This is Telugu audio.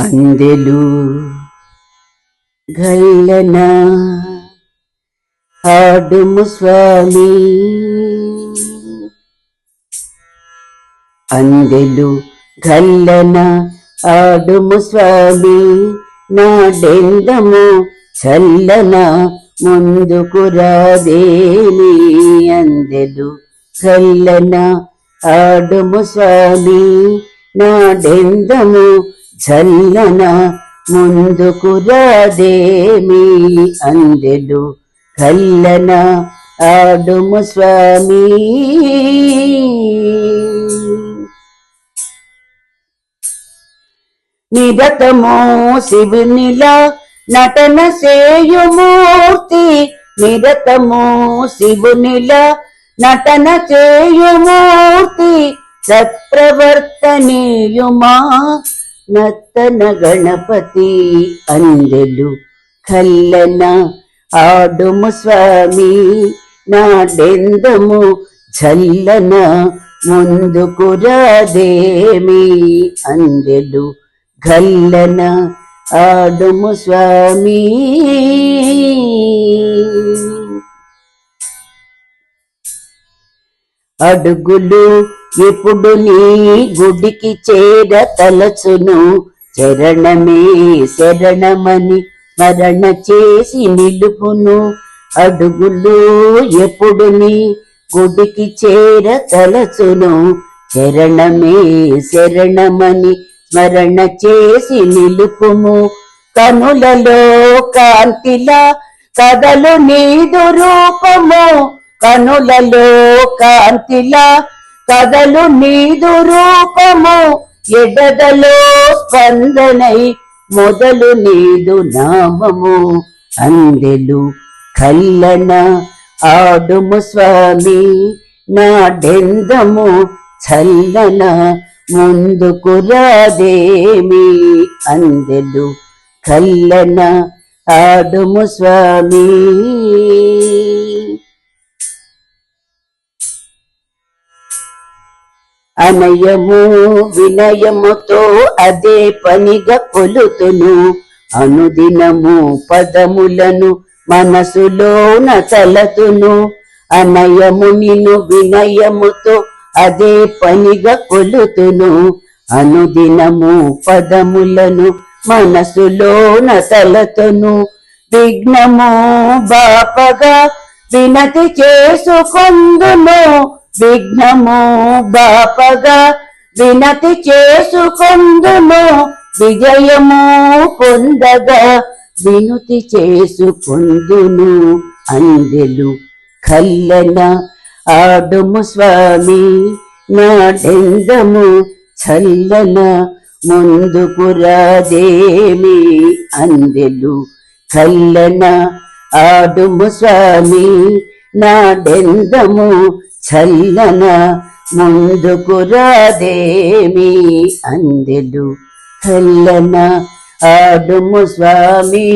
అందెలు గల్లన ఆడుము స్వామి. అందెలు గల్లన ఆడుము స్వామి. నాడెందము చల్లన ముందుకు రాదేమి అందెలు గల్లన ఆడుము స్వామి. నాడెందము చల్లన ముందుకు రాదేమి అందెలు. కల్లన ఆడుము స్వామి. నిరతమో శివునిలా నటన చేయుమూర్తి. నిరతమో శివునిలా నటన చేయుమూర్తి. సత్ప్రవర్తనీయుమా నత్తన గణపతి అందెలు కల్లన ఆడుము స్వామి నాడెందము చల్లన ముందుకు రాదేమి అందెలు గల్లన ఆడుము స్వామీ. అడుగులు ఎప్పుడు నీ గుడికి చేర తలచును. చరణమే శరణమని మరణ చేసి నిలుపును. అడుగులు ఎప్పుడు నీ గుడికి చేర తలచును. శరణమే శరణమని మరణ చేసి నిలుపుము. కనులలో కాంతిలా కదలు నీదు రూపము. కనులలో కాంతిలా కదలు నీదు రూపము ఎడదలో స్పందనై మొదలు నీదు నామము. అందెలు కల్లన ఆడుము స్వామి నాడెందము చల్లన ముందుకు రాదేమి. అందెలు కల్లన ఆడుము స్వామి. అనయము వినయముతో అదే పనిగా కొలుతును. అనుదినము పదములను మనసులోన తలతును అనయము నిను వినయముతో అదే పనిగా కొలుతును. అనుదినము పదములను మనసులోన తలతును విఘ్నము బాపగా వినతి చేసుకొందును. విఘ్నము బాపగా వినతి చేసుకొందును విజయము పొందగా వినుతి చేసుకుందును అందెలు కల్లన ఆడుము స్వామి నాడెందము చల్లన ముందుకు రాదేమి. అందెలు కల్లన ఆడుము స్వామి నాడెందము చల్లన ముందుకు రాదేమి అందెలు చల్లన ఆడుము స్వామి.